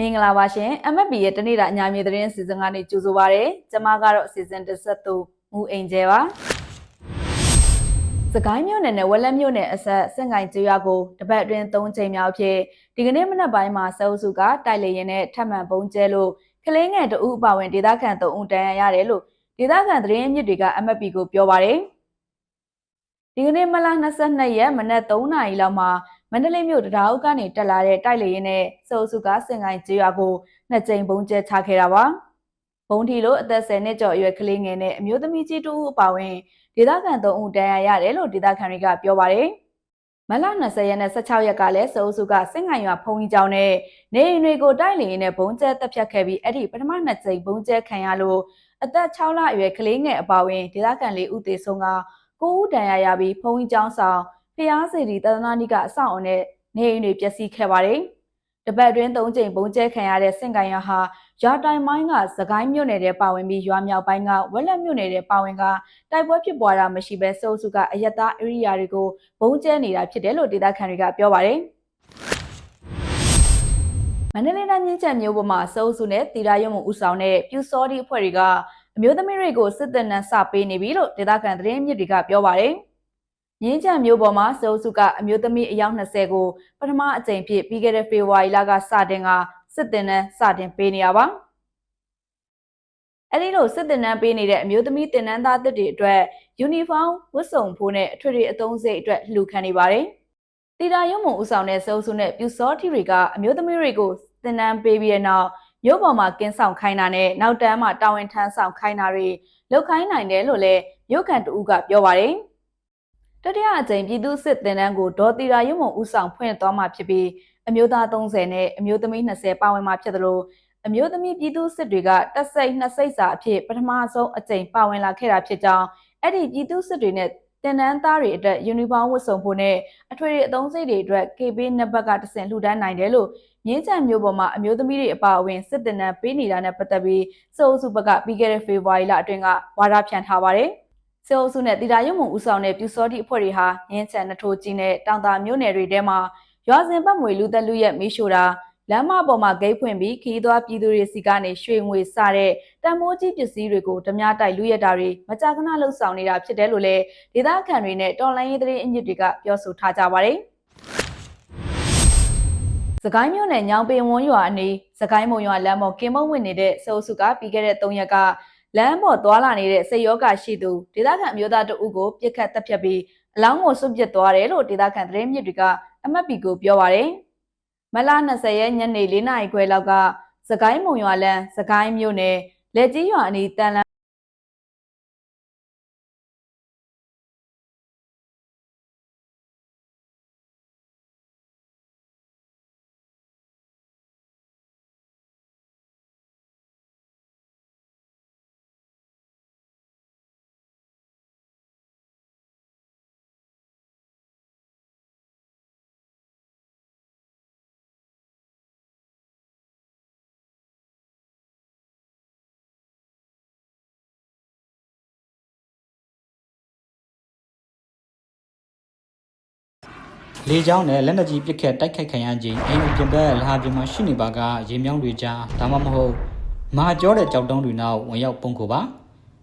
မင်္ဂလာပါရှင် MFB ရဲ့တနေ့တာအညာမြေသတင်းစီစဉ်ကနေကြိုဆိုပါရစေ။ကျွန်မကတော့စီစဉ်တစ်ဆက်သူမူအိမ်ကျဲပါ။စကိုင်းမြို့နယ်နဲ့ဝက်လက်မြို့နယ်အဆက်စင်ကိုင်းကျွရကိုတပတ်အတွင်း၃ချိန်မြောက်ဖြစ်ဒီကနေ့မနက်ပိုင်းမှာစအုပ်စုကတိုက်လေရင်နဲ့ထပ်မံပုံကျဲလို့ကလေးငယ်တဦးအပါဝင်ဒေသခံ၃ဦးတန်းရရတယ်လို့ဒေသခံသတင်းမြစ်တွေက MFB ကိုပြောပါရယ်။ဒီကနေ့မလ22ရက်မနက်3နာရီလောက်မှာ မန္တလေးမြို့တရားအုပ်ကနေတက်လာတဲ့တိုက်လေရင်နဲ့စအုပ်စုကစင်ကိုင်းကျွရကိုနှစ်ကြိမ်ပုံကျဲချခဲ့တာပါ။ဘုံထီလို့အသက်10နှစ်ကျော်အရွယ်ကလေးငယ်နဲ့အမျိုးသမီးကြီးတူအပါဝင်ဒေသခံ3ဦးတန်းရရတယ်လို့ဒေသခံတွေကပြောပါတယ်။မလ20ရက်နဲ့16ရက်ကလည်းစအုပ်စုကစင်ကိုင်းရွာဖုံကြီးကျောင်းနဲ့နေအိမ်တွေကိုတိုက်လေရင်နဲ့ဘုံကျဲတက်ဖြတ်ခဲ့ပြီးအဲ့ဒီပထမနှစ်ကြိမ်ဘုံကျဲခံရလို့အသက်6လအရွယ်ကလေးငယ်အပါဝင်ဒေသခံ၄ဦးသေဆုံးက9ဦးတန်းရရပြီးဖုံကြီးကျောင်းဆောင် ဖျားစီတီတသနာနိကအဆောက်အုံနဲ့နေအိမ်တွေပျက်စီးခဲ့ပါတယ်။တပတ်တွင်း၃ကြိမ်ပုံကျဲခံရတဲ့စင်ကိုင်ရွာဟာရွာတိုင်မိုင်းကစကိုင်းမြို့နယ်ထဲပါဝင်ပြီးရွာမြောက်ပိုင်းကဝက်လက်မြို့နယ်ထဲပါဝင်ကတိုက်ပွဲဖြစ်ပွားတာမရှိဘဲစိုးစုကအယက်သားအရိယာတွေကိုဘုံကျဲနေတာဖြစ်တယ်လို့ဒေသခံတွေကပြောပါတယ်။မန္တလေးတိုင်းမြင်းချက်မြို့ပေါ်မှာစိုးစုနဲ့တီရာရုံမှုဦးဆောင်တဲ့ပြူစောဒီအဖွဲ့တွေကအမျိုးသမီးတွေကိုစစ်တပ်နဲ့စပေးနေပြီလို့ဒေသခံသတင်းမြစ်တွေကပြောပါတယ်။ မြင်းချံမျိုးပေါ်မှာစိုးစုကအမျိုးသမီးအယောက်20ကိုပထမအကြိမ်ဖြစ်ပြီးခဲ့တဲ့ဖေဖော်ဝါရီလကစတင်ကစစ်တင်နဲ့စတင်ပေးနေရပါအဲ့ဒီလိုစစ်တင်နှန်းပေးနေတဲ့အမျိုးသမီးတင်နန်းသားတစ်တွေအတွက်ယူနီဖောင်းဝတ်စုံဖို့နဲ့အထွေထွေအသုံးစရိတ်အတွက်လှူခံနေပါတယ်။တီတာရုံးမုံဦးဆောင်တဲ့စိုးစုနဲ့ပြူစောထီတွေကအမျိုးသမီးတွေကိုတင်နန်းပေးပြီးတဲ့နောက်မြို့ပေါ်မှာကင်းဆောင်ခိုင်းတာနဲ့နောက်တန်းမှာတာဝန်ထမ်းဆောင်ခိုင်းတာတွေလုပ်ခိုင်းနိုင်တယ်လို့လည်းမြို့ခံတဦးကပြောပါတယ်။ တတိယအကြိမ်ပြည်သူစစ်တင်နန်းကိုဒေါ်တီရာရုံးမုံဦးဆောင်ဖွင့်သွားမှာဖြစ်ပြီးအမျိုးသား30နဲ့အမျိုးသမီး20ပါဝင်မှာဖြစ်သလိုအမျိုးသမီးပြည်သူစစ်တွေကတက်စိတ်နှစ်စိတ်စာအဖြစ်ပထမဆုံးအကြိမ်ပါဝင်လာခဲ့တာဖြစ်ကြောင်းအဲ့ဒီပြည်သူစစ်တွေနဲ့တင်နန်းသားတွေအတွက်ယူနီဖောင်းဝတ်စုံဖို့နဲ့အထွေထွေအသုံးစရိတ်တွေအတွက် KB နံပါတ်ကတဆင့်လှူဒန်းနိုင်တယ်လို့မြင်းချံမျိုးပေါ်မှာအမျိုးသမီးတွေအပါအဝင်စစ်တင်နန်းပေးနေတာနဲ့ပတ်သက်ပြီးစိုးစုဘက်ကပြီးခဲ့တဲ့ဖေဖော်ဝါရီလအတွင်းကဝါဒဖြန့်ထားပါတယ်။ စေအုပ်စုနဲ့တီတာရုံမုံဦးဆောင်တဲ့ပြူစောတိအဖွဲ့တွေဟာရင်းချံနှထိုးကြီးနဲ့တောင်တာမြို့နယ်တွေထဲမှာရွာစဉ်ပတ်မွေလူသက်လူရဲ့မီးရှို့တာလမ်းမပေါ်မှာဂိတ်ဖွင့်ပြီးခီးသွွားပြည်သူတွေစီကနေရွှေငွေစတဲ့တန်မိုးကြီးပစ္စည်းတွေကိုဓမြတိုက်လူရက်တာတွေမကြာခဏလှုပ်ဆောင်နေတာဖြစ်တယ်လို့လည်းဒေသခံတွေနဲ့တော်လိုင်းရေးသတင်းအညစ်တွေကပြောဆိုထားကြပါတယ်။စကိုင်းမြို့နယ်ညောင်ပင်ဝန်းရွာအနီးစကိုင်းမုံရွာလမ်းပေါ်ကင်မုံဝင်နေတဲ့စိုးစုကပြီးခဲ့တဲ့၃ရက်က လမ်းပေါ်သွားလာနေတဲ့စိတ်ယောဂရှိသူဒေသခံအမျိုးသားတအုပ်ကိုပြစ်ခတ်တပ်ဖြတ်ပြီးအလောင်းကိုစွန့်ပစ်သွားတယ်လို့ဒေသခံသတင်းမြစ်တွေကအမတ်ပီကိုပြောပါရယ်မလ20ရက်ညနေ4နာရီခွဲလောက်ကစကိုင်းမုံရွာလန်းစကိုင်းမြို့နယ်လက်ကြီးရွာအနီးတန်လန်း လေကြောင်းနဲ့လက်နက်ကြီးပစ်ခတ်တိုက်ခိုက်ခံရခြင်းအိမ်ပြင်ဘက်လဟာပြင်မှာရှိနေပါကရေမြောင်းတွေကြားဒါမှမဟုတ်မဟာကျောတဲ့ကြောက်တုံးတွေနောက်ဝင်ရောက်ပုံခိုပါ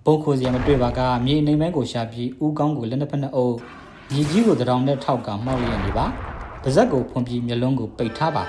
ပုံခိုစရာမတွေ့ပါကမြေနေမဲကိုရှာပြီးဥကောင်းကိုလက်နှစ်ဖက်နှစ်အုပ်မြေကြီးကိုတရောင်နဲ့ထောက်ကမှောက်ရနေပါပါဇက်ကိုဖွန်ပြီးမျက်လုံးကိုပိတ်ထားပါ